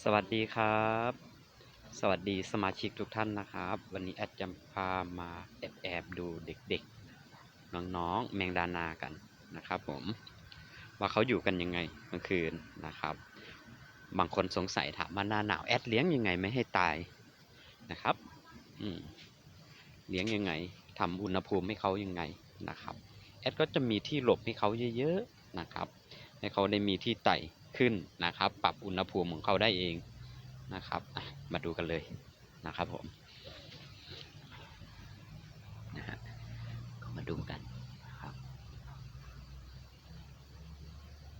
สวัสดีครับ สวัสดีสมาชิกทุกท่านนะครับ วันนี้แอดจะพามาแอบแอบดูเด็กๆ น้องๆ แมงดานากันนะครับผม ว่าเขาอยู่กันยังไงกลางคืนนะครับ บางคนสงสัยถามว่าหน้าหนาวแอดเลี้ยงยังไงไม่ให้ตายนะครับเลี้ยงยังไงทำอุณหภูมิให้เขายังไงนะครับ แอดก็จะมีที่หลบให้เขาเยอะๆนะครับ ให้เขาได้มีที่ไต่ ขึ้นนะครับ ปรับอุณหภูมิของเขาได้เองนะครับ มาดูกันเลยนะครับผมนะฮะมาดูกันนะครับ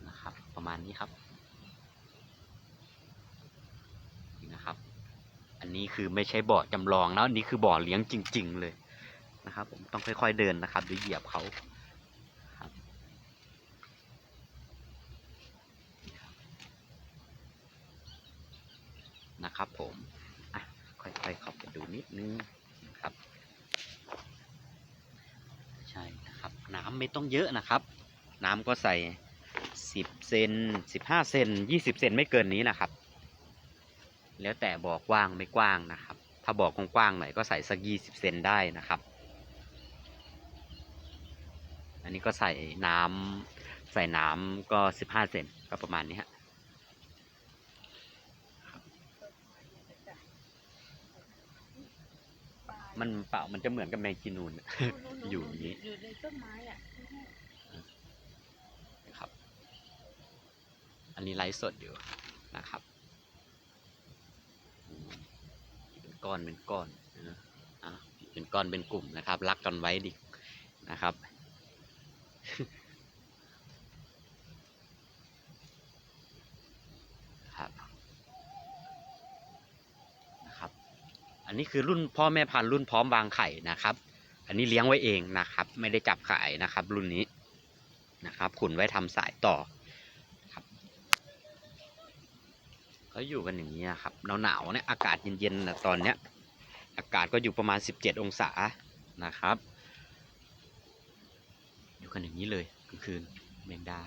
นะครับ ประมาณนี้ครับนะครับ อันนี้คือไม่ใช่บ่อจำลองแล้วอันนี้คือบ่อเลี้ยงจริง ๆ เลยนะครับ ผมต้องค่อย ๆเดินนะครับเดี๋ยวเหยียบเขา นะครับผมอะค่อยๆเข้าไปดูนิดนึงนะครับ ใช่นะครับ น้ำไม่ต้องเยอะนะครับ น้ำก็ใส่สิบเซนสิบห้าเซนยี่สิบเซนไม่เกินนี้นะครับ แล้วแต่บอกกว้างไม่กว้างนะครับ ถ้าบอกกว้างๆหน่อยก็ใส่สักยี่สิบเซนได้นะครับ อันนี้ก็ใส่น้ำใส่น้ำก็สิบห้าเซนก็ประมาณนี้ฮะ มันเปล่ามันจะเหมือนกับแมงจีนูนอะอยู่อย่างนี้อยู่ในต้นไม้อะนะครับ อันนี้ไลฟ์สดอยู่นะครับอืมเป็นก้อนเป็นก้อนนะอะเป็นก้อนเป็นกลุ่มนะครับ รักกันไว้ดินะครับครับ อันนี้คือรุ่นพ่อแม่พันธุ์รุ่นพร้อมวางไข่นะครับ อันนี้เลี้ยงไว้เองนะครับ ไม่ได้จับขายนะครับ รุ่นนี้นะครับ ขุนไว้ทำสายต่อครับเขาอยู่กันอย่างนี้นะครับหนาวๆเนี่ยอากาศเย็นๆนะตอนเนี้ยอากาศก็อยู่ประมาณ 17 องศานะครับ อยู่กันอย่างนี้เลยกลางคืนแมงดา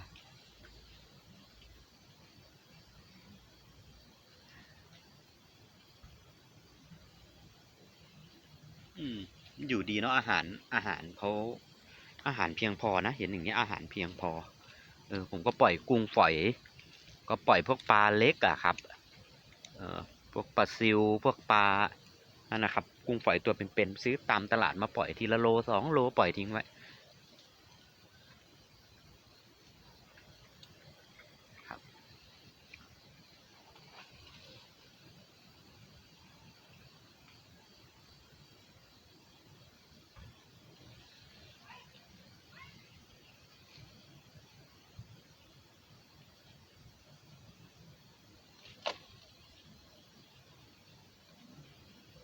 อืม อยู่ดีเนาะอาหารอาหารเขาอาหารเพียงพอนะ เห็นอย่างนี้อาหารเพียงพอ เออ ผมก็ปล่อยกุ้งฝอย ก็ปล่อยพวกปลาเล็กอะครับ เออพวกปลาซิวพวกปลานั่นนะครับ กุ้งฝอยตัวเป็นๆซื้อตามตลาดมาปล่อยทีละโลสองโลปล่อยทิ้งไว้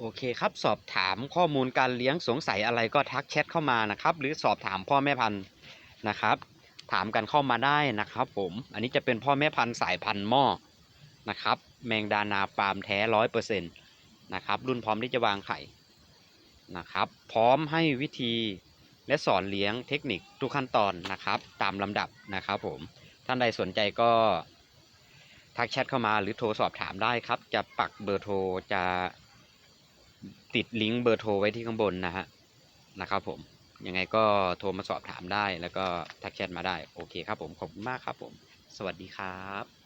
โอเคครับสอบถามข้อมูลการเลี้ยงสงสัยอะไรก็ทักแชทเข้ามานะครับ หรือสอบถามพ่อแม่พันธุ์นะครับ ถามกันเข้ามาได้นะครับ ผมอันนี้จะเป็นพ่อแม่พันธุ์สายพันธุ์หม้อนะครับ แมงดานาปาล์มแท้ร้อยเปอร์เซ็นต์นะครับ รุ่นพร้อมที่จะวางไข่นะครับ พร้อมให้วิธีและสอนเลี้ยงเทคนิคทุกขั้นตอนนะครับ ตามลำดับนะครับ ผมท่านใดสนใจก็ทักแชทเข้ามาหรือโทรสอบถามได้ครับ จะปักเบอร์โทรจะ ติดลิงก์เบอร์โทรไว้ที่ข้างบนนะฮะนะครับผมยังไงก็โทรมาสอบถามได้แล้วก็ทักแชทมาได้ โอเคครับผม ขอบคุณมากครับผม สวัสดีครับ